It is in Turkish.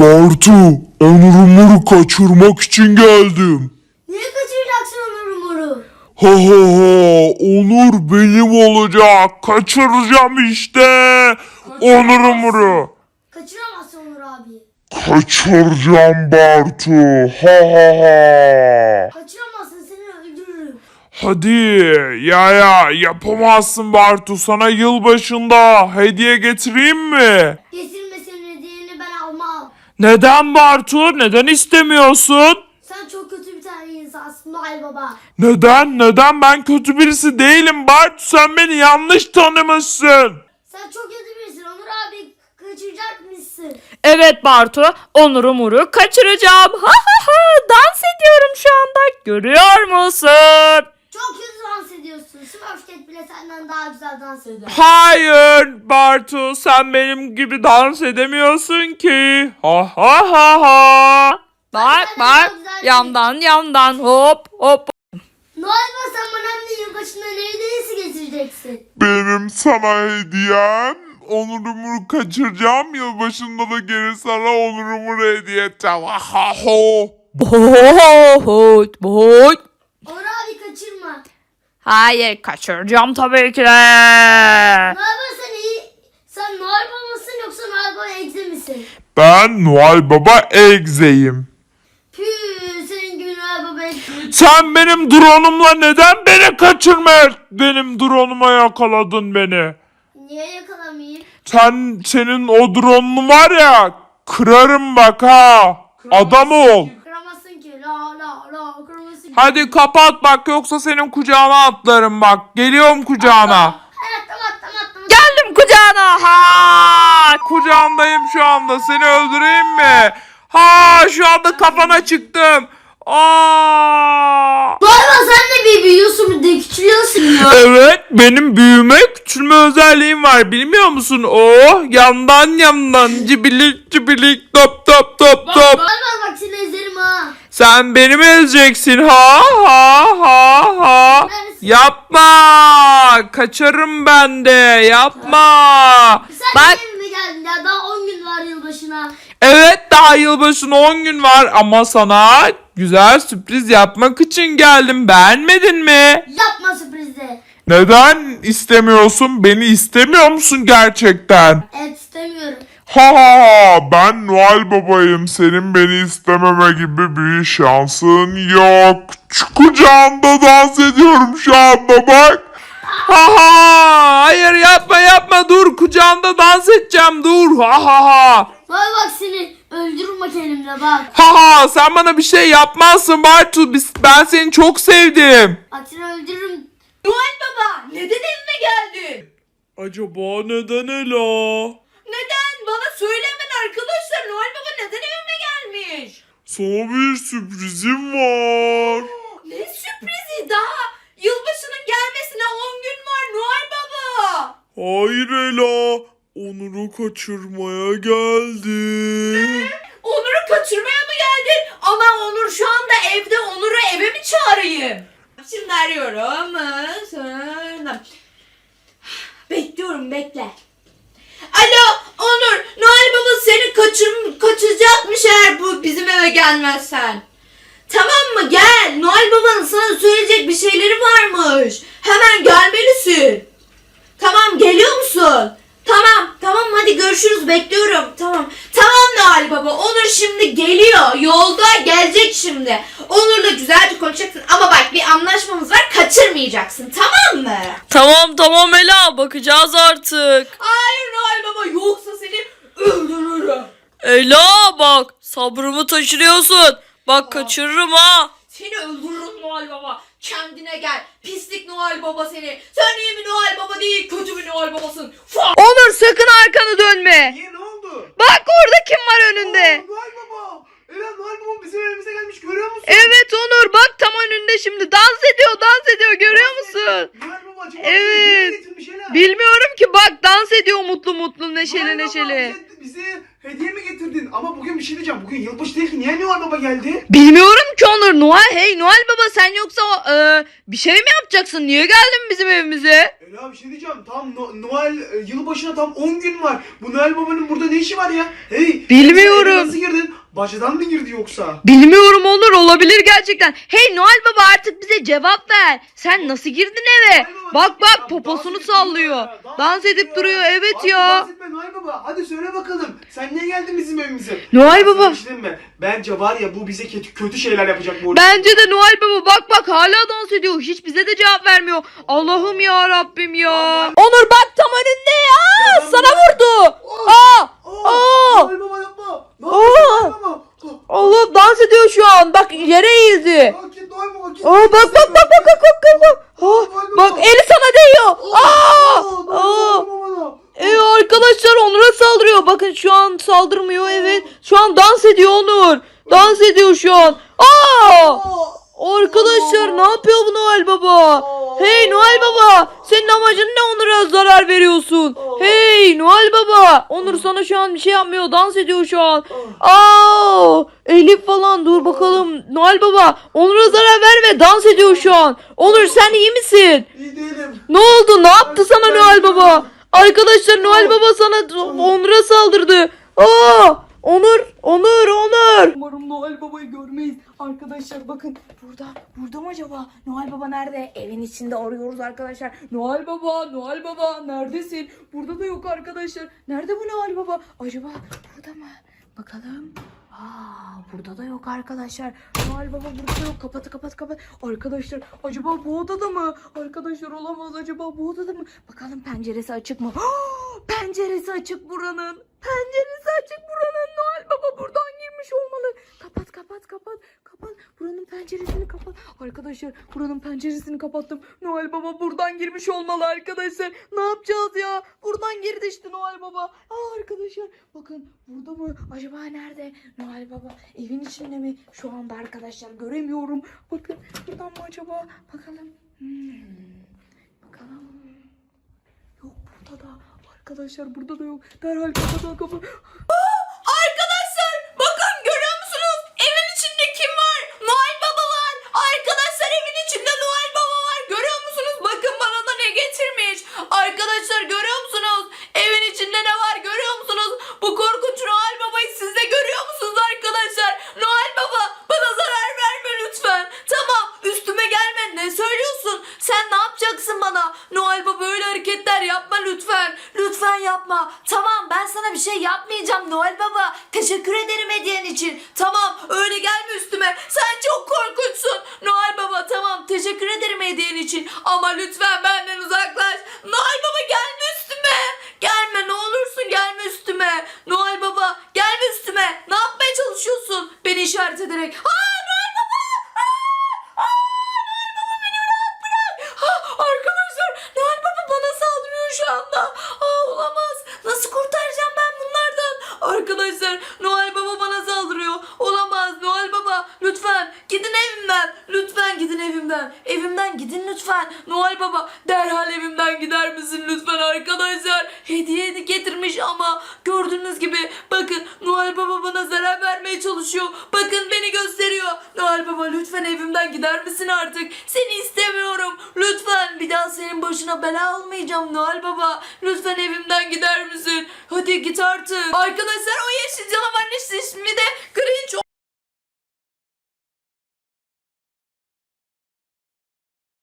Bartu, Onur'umu kaçırmak için geldim. Niye kaçıracaksın Onur Umur'u? Ha ha ha, Onur benim olacak. Kaçıracağım işte. Onur Umur'u. Kaçıramazsın Onur abi. Kaçıracağım Bartu. Ha ha ha. Kaçıramazsın seni öldürürüm. Hadi ya ya yapamazsın Bartu. Sana yılbaşında hediye getireyim mi? Almam. Neden Bartu? Neden istemiyorsun? Sen çok kötü bir tane insansın Noel Baba. Neden? Neden? Ben kötü birisi değilim Bartu. Sen beni yanlış tanımışsın. Sen çok kötü birisin Onur abi. Kaçıracak mısın? Evet Bartu, Onur Umur'u kaçıracağım. Ha ha ha, dans ediyorum şu anda. Görüyor musun? Çok kötü dans ediyorsun. Smurfcat bile senden daha güzel dans ediyor. Hayır Bartu sen benim gibi dans edemiyorsun ki. Ha ha ha ha. Bak bak, yandan yandan hop hop. Noel Baba sen bana de yılbaşında ne hediyesi getireceksin? Benim sana hediyem onurumu kaçıracağım. Yılbaşında da geri sana onurumu hediye edeceğim. Ha ha ho. Bohut bohut. Onur abi kaçırma. Hayır kaçıracağım tabii ki de. Noel Baba sen iyi... Sen Noel Baba mısın yoksa Noel Baba egze misin? Ben Noel Baba Egze'yim. Senin gibi Noel Baba egze. Sen benim drone'umla neden beni kaçırmaya benim drone'uma yakaladın beni? Niye yakalamayayım? Sen senin o drone'un var ya kırarım bak ha. Adam ol. Hadi kapat bak yoksa senin kucağına atlarım bak. Geliyorum kucağına. Ha, tamam tamam tamam. Geldim kucağına. Ha. Kucağındayım şu anda. Seni öldüreyim mi? Ha şu anda kafana çıktım. Aa! Baba sen de bir büyüyorsun bir de küçülüyorsun ya. Evet benim büyüme küçülme özelliğim var bilmiyor musun? Oh yandan yandan cibilik cibilik top top top top. Baba bak ha. Sen beni mi ezeceksin ha ha ha ha? Yapma kaçarım ben de yapma. Sen Bak- geldin ya daha 10 gün var yılbaşına. Evet daha yılbaşına 10 gün var ama sana güzel sürpriz yapmak için geldim beğenmedin mi? Yapma sürprizi. Neden istemiyorsun? Beni istemiyor musun gerçekten? Evet istemiyorum. Ha ha ha ben Noel babayım. Senin beni istememe gibi bir şansın yok. Şu kucağında dans ediyorum şu anda bak. Ha ha hayır yapma yapma dur kucağında dans edeceğim dur ha ha ha. Noel bak seni öldürürüm bak elimle bak. Ha ha sen bana bir şey yapmazsın Bartu Biz- ben seni çok sevdim. Bak seni öldürürüm. Noel Baba neden evime geldin? Acaba neden Ela? Neden? Bana söylemen arkadaşlar. Noel Baba neden evime gelmiş? Sana bir sürprizim var. Ne sürprizi daha? Yılbaşının gelmesine 10 gün var Noel Baba. Hayır Ela. Onur'u kaçırmaya geldim. Onur'u kaçırmaya mı geldin? Ama Onur şu anda evde. Onur'u eve mi çağırayım? Şimdi arıyorum. Sonra... Bekliyorum bekle. Alo Onur, Noel Baba seni kaçır, kaçıracakmış eğer bu bizim eve gelmezsen. Tamam mı gel. Noel Baba'nın sana söyleyecek bir şeyleri varmış. Hemen gelmelisin. Tamam geliyor musun? Tamam tamam hadi görüşürüz bekliyorum. Tamam. Tamam Noel Baba Onur şimdi geliyor. Yolda gelecek şimdi. Onur'la güzelce konuşacaksın ama bak bir anlaşmamız var kaçırmayacaksın tamam mı? Tamam tamam Ela bakacağız artık. Hayır Noel Baba yoksa seni öldürürüm. Ela bak sabrımı taşırıyorsun. Bak kaçırırım ha. Seni öldürürüm Noel Baba. Kendine gel. Pislik Noel Baba seni. Sen iyi bir Noel Baba değil kötü bir Noel Babasın. Fuck. Onur sakın arkanı dönme. Niye ne oldu? Bak orada kim var önünde? Noel Baba bizim evimize gelmiş görüyor musun? Evet Onur bak tam önünde şimdi dans ediyor dans ediyor görüyor musun? Baba acaba Evet. bize getirmiş. Bilmiyorum ki bak dans ediyor mutlu mutlu neşeli Noel Baba, neşeli. bize, bize hediye mi getirdin? Ama bugün bir şey diyeceğim. Bugün yılbaşı değil ki. Niye Noel Baba geldi? Bilmiyorum ki Onur Noel hey Noel baba sen yoksa e, bir şey mi yapacaksın? Niye geldin bizim evimize? Ela bir şey diyeceğim. Tam No- Noel e, yılbaşına tam 10 gün var. Bu Noel Baba'nın burada ne işi var ya? Hey. Bilmiyorum. sen eve Nasıl girdin? Bacadan mı girdi yoksa? Bilmiyorum Onur olabilir gerçekten. Hey Noel baba artık bize cevap ver. Sen nasıl girdin eve? Noel Baba, Bak bak dans poposunu edip sallıyor. ya, Dans edip duruyor evet Hadi ya. dans etme Noel Baba. Hadi söyle bakalım. Sen niye geldin bizim evimize? Noel Ben Baba. bir şey diyeyim mi? Bence var ya bu bize kötü, kötü şeyler yapacak bu. Bence de Noel baba bak bak hala dans ediyor. Hiç bize de cevap vermiyor. Allah'ım ya Rabbim ya. Onur bak tam önünde ya. Sana vurdu. Aa! Aa, Aa! Noel Baba yapma. Ne yapıyorsun? Allah dans ediyor şu an. Bak yere eğildi. Aa. Aa bak bak bak bak bak bak bak. Ah, bak eli sana değiyor. Aa! Aa! Ee, arkadaşlar Onur'a saldırıyor. Bakın şu an saldırmıyor evet. Şu an dans ediyor Onur. Dans ediyor şu an. Aa! Arkadaşlar ne yapıyor bu Noel Baba? Hey Noel Baba senin amacın ne Onur'a zarar veriyorsun? Hey Noel Baba Onur sana şu an bir şey yapmıyor dans ediyor şu an. Aa Elif falan dur bakalım Noel Baba Onur'a zarar verme dans ediyor şu an. Onur sen iyi misin? İyi değilim. Ne oldu? Ne yaptı sana Noel Baba? Arkadaşlar Noel Baba sana Onur'a saldırdı. Aa! Onur, Onur, Onur. Umarım Noel Baba'yı görmeyiz. Arkadaşlar bakın burada. Burada mı acaba? Noel Baba nerede? Evin içinde arıyoruz arkadaşlar. Noel Baba, Noel Baba neredesin? Burada da yok arkadaşlar. Nerede bu Noel Baba? Acaba burada mı? Bakalım. Aa, burada da yok arkadaşlar. Noel Baba burada da yok. Kapat kapat kapat. Arkadaşlar acaba bu odada mı? Arkadaşlar olamaz acaba bu odada mı? Bakalım penceresi açık mı? penceresi açık buranın. Penceresi açık buranın. Noel Baba buradan girmiş olmalı. Kapat kapat kapat. Kapat. Buranın penceresini kapat. Arkadaşlar buranın penceresini kapattım. Noel Baba buradan girmiş olmalı arkadaşlar. Ne yapacağız ya? Buradan girdi işte Noel Baba. Aa arkadaşlar bakın burada mı? Acaba nerede? Noel Baba evin içinde mi? Şu anda arkadaşlar göremiyorum. Bakın buradan mı acaba? Bakalım. Hmm. Bakalım. Yok burada da. Arkadaşlar burada da yok. Derhal kapatalım kapı. Arkadaşlar bakın görüyor musunuz? Evin içinde kim var? Noel Baba var. Arkadaşlar evin içinde Noel Baba var. Görüyor musunuz? Bakın bana da ne getirmiş. Arkadaşlar görüyor musunuz? Evin içinde ne var görüyor musunuz? Bu korkunç Noel Baba'yı siz de görüyor musunuz arkadaşlar? Noel Baba bana zarar verme lütfen. Tamam üstüme gelme ne söylüyorsun? Sen ne yapacaksın bana? Noel Baba öyle hareketler yapma lütfen. Lütfen yapma. Tamam ben sana bir şey yapmayacağım Noel Baba. Teşekkür ederim hediyen için. Tamam öyle gelme üstüme. Sen çok korkunçsun. Noel Baba tamam teşekkür ederim hediyen için. Ama lütfen benden uzaklaş. Noel Baba gelme üstüme. Gelme ne olursun gelme üstüme. Noel Baba gelme üstüme. Ne yapmaya çalışıyorsun? Beni işaret ederek. Aa evimden. Lütfen gidin evimden. Evimden gidin lütfen. Noel Baba derhal evimden gider misin lütfen arkadaşlar? Hediye getirmiş ama gördüğünüz gibi bakın Noel Baba bana zarar vermeye çalışıyor. Bakın beni gösteriyor. Noel Baba lütfen evimden gider misin artık? Seni istemiyorum. Lütfen bir daha senin başına bela olmayacağım Noel Baba. Lütfen evimden gider misin? Hadi git artık. Arkadaşlar o yeşil canavarın ismi de Grinch.